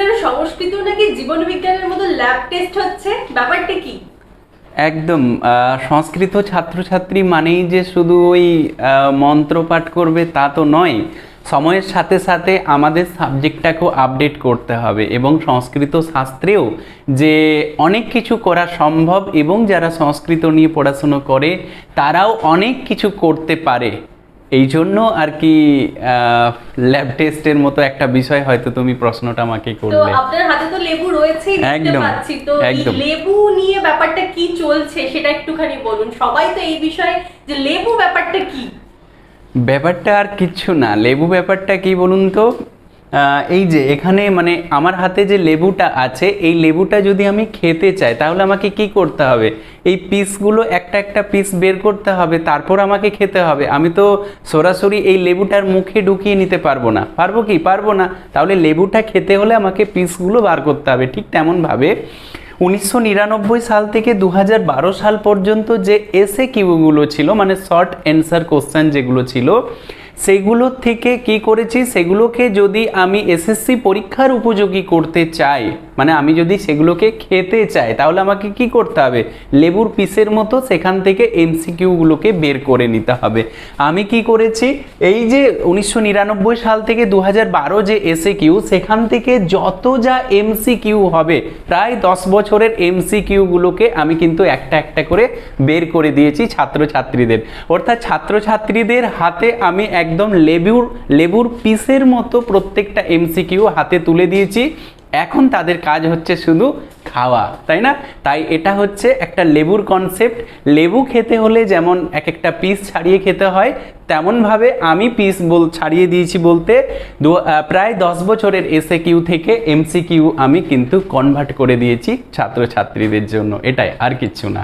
Sir সংস্কৃত নাকি জীবন বিজ্ঞানের মতো ল্যাব টেস্ট হচ্ছে? ব্যাপারটা কি? একদম সংস্কৃত ছাত্রছাত্রী মানেই যে শুধু ওই মন্ত্র পাঠ করবে তা তো নয়, সময়ের সাথে সাথে আমাদের সাবজেক্টটাকেও আপডেট করতে হবে এবং সংস্কৃত শাস্ত্রেও যে অনেক কিছু করা সম্ভব এবং যারা সংস্কৃত নিয়ে পড়াশুনো করে, তারাও অনেক কিছু করতে পারে। এই জন্য আর কি ল্যাব টেস্টের মতো একটা বিষয় হয়তো তুমি প্রশ্নটা আমাকে তো করলে। আপনার হাতে তো লেবু রয়েছে একদম, তো একদম। লেবু নিয়ে ব্যাপারটা কি চলছে সেটা একটুখানি বলুন। সবাই তো এই বিষয়ে যে লেবু ব্যাপারটা কি? ব্যাপারটা আর কিচ্ছু না। লেবু ব্যাপারটা কি বলুন তো? এই যে এখানে মানে আমার হাতে যে লেবুটা আছে, এই লেবুটা যদি আমি খেতে চাই, তাহলে আমাকে কি করতে হবে? এই পিসগুলো একটা একটা পিস বের করতে হবে, তারপর আমাকে খেতে হবে। আমি তো সরাসরি এই লেবুটার মুখে ঢুকিয়ে নিতে পারব না। পারব কি? পারব না। তাহলে লেবুটা খেতে হলে আমাকে পিসগুলো বার করতে হবে। ঠিক তেমনভাবে উনিশশো নিরানব্বই সাল থেকে দু হাজার বারো সাল পর্যন্ত যে এসে কিউগুলো ছিল মানে শর্ট অ্যান্সার কোশ্চেন যেগুলো ছিল সেগুলো থেকে কি করেছি? সেগুলোকে যদি আমি এসএসসি পরীক্ষার উপযোগী করতে চাই মানে আমি যদি সেগুলোকে খেতে চাই, তাহলে আমাকে কি করতে হবে? লেবুর পিসের মতো সেখান থেকে এমসিকিউগুলোকে বের করে নিতে হবে। আমি কি করেছি? এই যে উনিশশো নিরানব্বই সাল থেকে দু হাজার বারো যে এসে কিউ সেখান থেকে যত যা এমসিকিউ হবে, প্রায় দশ বছরের এমসি কিউগুলোকে আমি কিন্তু একটা একটা করে বের করে দিয়েছি ছাত্রছাত্রীদের। অর্থাৎ ছাত্রছাত্রীদের হাতে আমি একদম লেবুর লেবুর পিসের মতো প্রত্যেকটা এমসিকিউ হাতে তুলে দিয়েছি। এখন তাদের কাজ হচ্ছে শুধু খাওয়া, তাই না? তাই এটা হচ্ছে একটা লেবুর কনসেপ্ট লেবু খেতে হলে যেমন এক একটা পিস ছাড়িয়ে খেতে হয়, তেমনভাবে আমি পিস বল, ছাড়িয়ে দিয়েছি বলতে প্রায় দশ বছরের এসএ কিউ থেকে এমসি কিউ আমি কিন্তু কনভার্ট করে দিয়েছি ছাত্রছাত্রীদের জন্য। এটাই আর কিছু না।